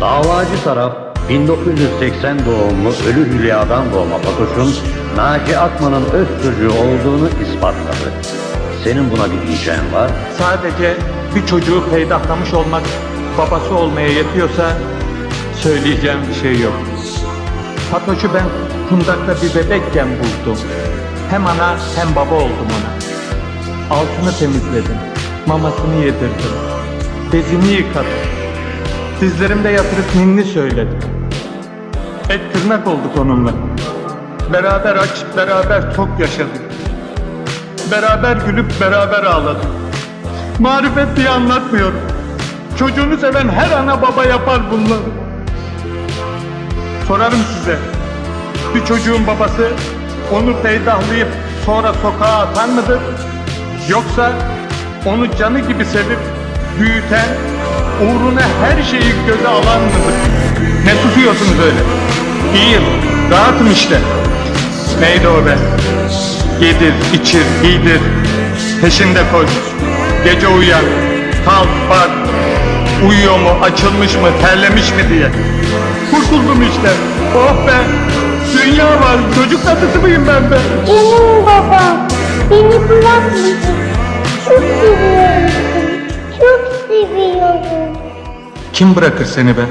Davacı taraf 1980 doğumlu ölü Hülya'dan doğma Fatoş'un Naci Akman'ın öz çocuğu olduğunu ispatladı. Senin buna bir diyeceğin var. Sadece bir çocuğu peydahlamış olmak babası olmaya yetiyorsa söyleyeceğim bir şey yok. Fatoş'u ben kundakta bir bebekken buldum. Hem ana hem baba oldum ona. Altını temizledim. Mamasını yedirdim. Bezini yıkadım. Dizlerimde yatırıp ninni söyledim. Et tırnak olduk onunla. Beraber aç, beraber tok yaşadık. Beraber gülüp beraber ağladık. Marifet diye anlatmıyorum. Çocuğunu seven her ana baba yapar bunları. Sorarım size. Bir çocuğun babası onu peydahlayıp sonra sokağa atar mıdır? Yoksa onu canı gibi sevip büyüten, uğruna her şeyi göze alan mıdır? Ne susuyorsunuz öyle? İyiyim, rahatım işte. Neydi o be? Yedir, içir, giydir. Peşinde koş. Gece uyan. Kalk bak. Uyuyor mu, açılmış mı, terlemiş mi diye. Kurtuldum işte. Oh be. Dünya var. Çocuk tatlısı mıyım ben be? Benim babam beni bırakmayacak. Kim bırakır seni be?